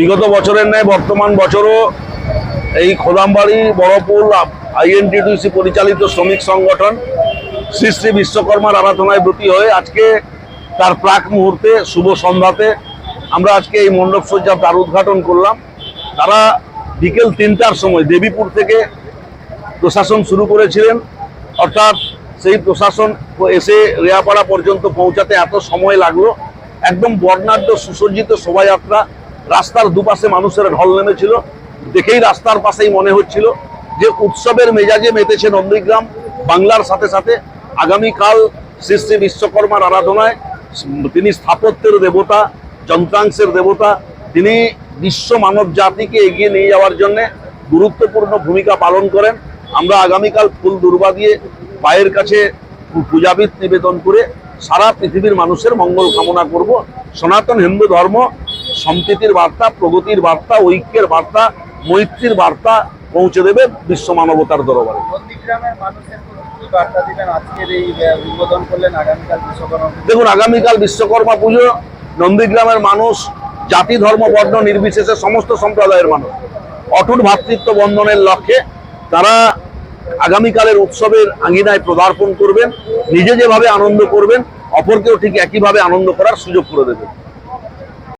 বিগত বছরের ন্যায় বর্তমান বছরও এই খোদামবাড়ি বড়পুল আইএনটিডিসি পরিচালিত শ্রমিক সংগঠন শ্রী শ্রী বিশ্বকর্মার আরাধনায় ব্রতী হয়ে আজকে তার প্রাক মুহূর্তে, শুভ সন্ধ্যাতে আমরা আজকে এই মণ্ডপ সজ্জার দ্বার উদ্ঘাটন করলাম। তারা বিকেল তিনটার সময় দেবীপুর থেকে প্রশাসন শুরু করেছিলেন। অর্থাৎ সেই প্রশাসন এসে রেয়াপাড়া পর্যন্ত পৌঁছাতে এত সময় লাগল। একদম বর্ণাঢ্য, সুসজ্জিত শোভাযাত্রা রাস্তার দুপাশে মানুষের ঢল নেমেছিল। দেখেই রাস্তার পাশেই মনে হচ্ছিল যে উৎসবের মেজাজে মেতেছে নন্দীগ্রাম। বাংলার সাথে সাথে আগামীকাল শ্রী শ্রী বিশ্বকর্মার আরাধনায় তিনি স্থাপত্যের দেবতা, যন্ত্রাংশের দেবতা, তিনি বিশ্ব মানব জাতিকে এগিয়ে নিয়ে যাওয়ার জন্য গুরুত্বপূর্ণ ভূমিকা পালন করেন। আমরা আগামীকাল ফুল দুর্বা দিয়ে পায়ের কাছে পূজাবিদ নিবেদন করে সারা পৃথিবীর মানুষের মঙ্গল কামনা করব। সনাতন হিন্দু ধর্ম সম্প্রীতির বার্তা প্রগতির বার্তা ঐক্যের বার্তা মৈত্রীর বার্তা পৌঁছে দেবে বিশ্ব মানবতার দরবারে। দেখুন আগামীকাল বিশ্বকর্মা পুজো নন্দীগ্রামের মানুষ জাতি ধর্ম বর্ণ নির্বিশেষে সমস্ত সম্প্রদায়ের মানুষ অটুট ভ্রাতৃত্ব বন্ধনের লক্ষ্যে তারা আগামীকালের উৎসবের আঙ্গিনায় প্রদার্পণ করবেন নিজে যেভাবে আনন্দ করবেন অপরকেও ঠিক একইভাবে আনন্দ করার সুযোগ করে দেবেন।